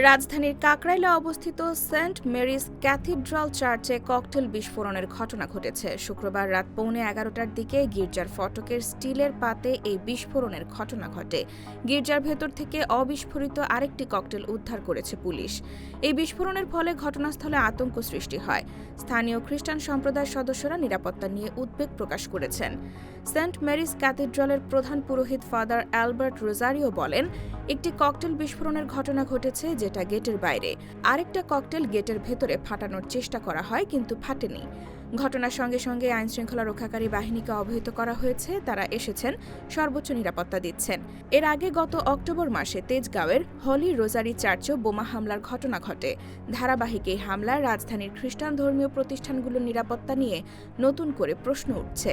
রাজধানীর কাকরাইলে অবস্থিত সেন্ট মেরিস ক্যাথিড্রাল চার্চে ককটেল বিস্ফোরণের ঘটনা ঘটেছে। শুক্রবার রাত পৌনে এগারোটার দিকে গির্জার ফটকের স্টিলের পাতে এই বিস্ফোরণের ঘটনা ঘটে। গির্জার ভেতর থেকে অবিস্ফোরিত আরেকটি ককটেল উদ্ধার করেছে পুলিশ। এই বিস্ফোরণের ফলে ঘটনাস্থলে আতঙ্ক সৃষ্টি হয়। স্থানীয় খ্রিস্টান সম্প্রদায়ের সদস্যরা নিরাপত্তা নিয়ে উদ্বেগ প্রকাশ করেছেন। সেন্ট মেরিস ক্যাথিড্রালের প্রধান পুরোহিত ফাদার অ্যালবার্ট রোজারিও বলেন, একটি ককটেল বিস্ফোরণের ঘটনা ঘটেছে যেটা গেটের বাইরে। আরেকটা ককটেল গেটের ভেতরে ফাটানোর চেষ্টা করা হয়, কিন্তু ফাটেনি। ঘটনার সঙ্গে সঙ্গে আইনশৃঙ্খলা রক্ষাকারী বাহিনীকে অবহিত করা হয়েছে। তারা এসেছেন, সর্বোচ্চ নিরাপত্তা দিচ্ছেন। এর আগে গত অক্টোবর মাসে তেজগাঁওয়ের হলি রোজারি চার্চেও বোমা হামলার ঘটনা ঘটে। ধারাবাহিক এই হামলায় রাজধানীর খ্রিস্টান ধর্মীয় প্রতিষ্ঠানগুলোর নিরাপত্তা নিয়ে নতুন করে প্রশ্ন উঠছে।